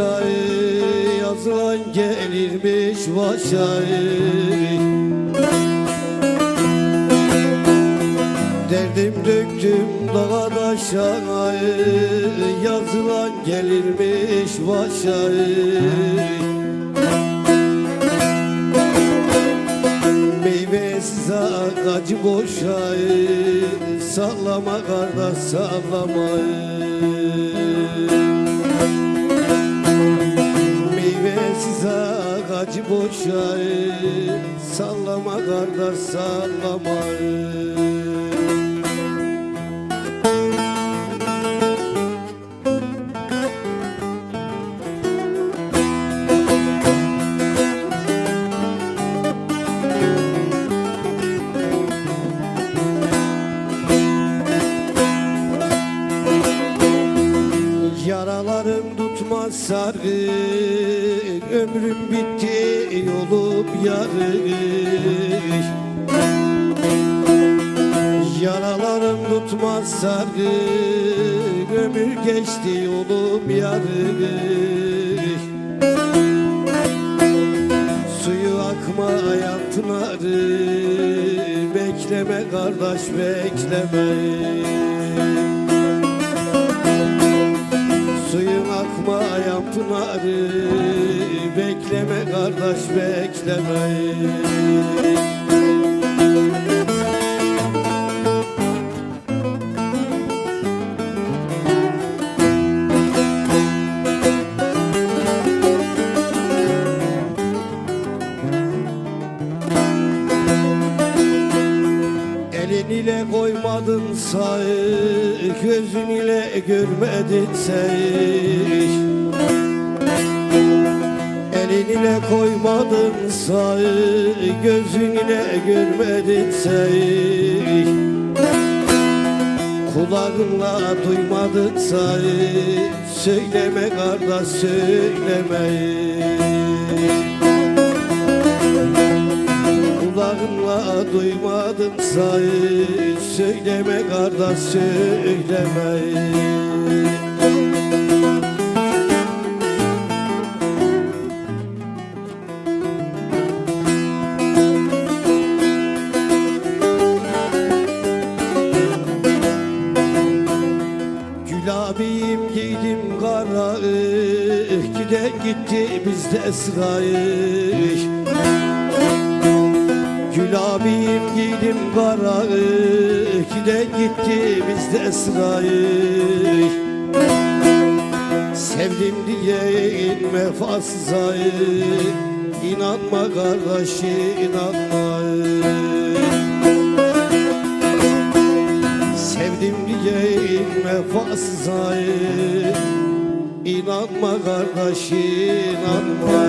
boşa Yazılan gelirmiş başa Derdim döktüm dağa daşa Yazılan gelirmiş başa Meyvesiz ağacı boşa Sallama kardeş sallama ağacı boşa Sallama kardeş sallama sargı Ömrüm bitti yolum yarı Yaralarım tutmaz sargı Ömür geçti yolum yarı Suyu akmayan pınarı Bekleme kardeş bekleme pınarı Bekleme kardeş bekleme. Elin ile koymadın say Gözün ile görmedin say Elin ile koymadın say Gözün ile görmedin say. Kulağınla duymadın say Söyleme kardeş söyleme. Kulağınla duymadın say Söyleme kardeş söyleme kara Giden gitti bizde sıra Gül abim giydim kara Giden gitti bizde sıra Sevdim diye inme fazla İnanma kardeş inanma. Sevdim diye inme fazla İnanma kardeş inanma